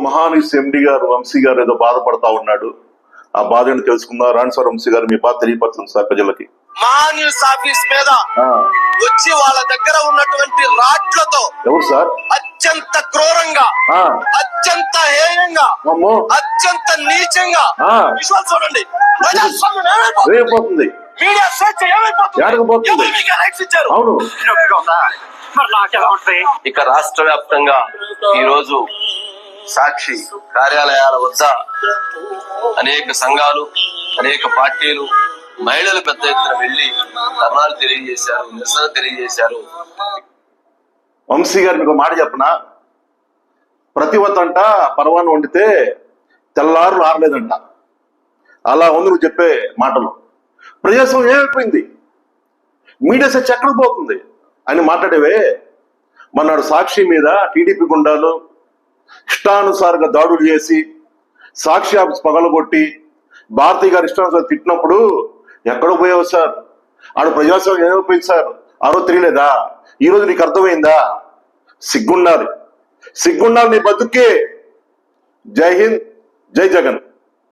మహానీస్ ఎండి గారు వంశీ గారు ఏదో బాధపడతా ఉన్నాడు. ఆ బాధను తెలుసుకుందాం? రాణి సార్ వంశీ గారు మీ బాధ తెలియపరచండి సార్ ప్రజలకి. మహా న్యూస్ ఆఫీస్ మీద వచ్చి వాళ్ళ దగ్గర ఉన్నటువంటి రాట్లతో ఎవరు సార్? అత్యంత క్రూరంగా ఆ, అత్యంత హేయంగా అమ్మో. అత్యంత నీచంగా. ఆ. విశ్వాసం చూడండి. ప్రజాస్వామ్యం ఏమైపోతుంది? రేపోతుంది మీడియా స్వేచ్ఛ ఏమైపోతుంది? రైట్స్ ఇచ్చారు? అవును. మరి నాకెలా ఇక రాష్ట్ర వ్యాప్తంగా ఈ రోజు సాక్షి కార్యాలయాల వద్ద అనేక సంఘాలు అనేక పార్టీలు మహిళలు పెద్ద ఎత్తున వెళ్ళి ధర్నాలు తెలియజేశారు నిరసన తెలియజేశారు. వంశీ గారు మీకు మాట మాట ప్రతి ప్రతివతంట పర్వాన్ని వండితే తెల్లారు ఆరలేదంట. అలా ఉంది నువ్వు చెప్పే మాటలు. ప్రజాస్వామ్యం ఏమైపోయింది? మీడియా సెచ్ పోతుంది. అని మాట్లాడేవే? మన్నాడు సాక్షి మీద టీడీపీ గుండాలు ఇష్టానుసారంగా దాడులు చేసి సాక్షి ఆఫీస్ పగలగొట్టి భారతి గారు ఇష్టానుసారం తిట్టినప్పుడు ఎక్కడ పోయావు సార్? ఆడు ప్రజాస్వామ్యం ఏమైపోయింది సార్? ఆ రోజు తెలియలేదా? ఈ రోజు నీకు అర్థమైందా? సిగ్గుండాలి. సిగ్గుండాలి నీ బతుకే జై హింద్ జై జగన్.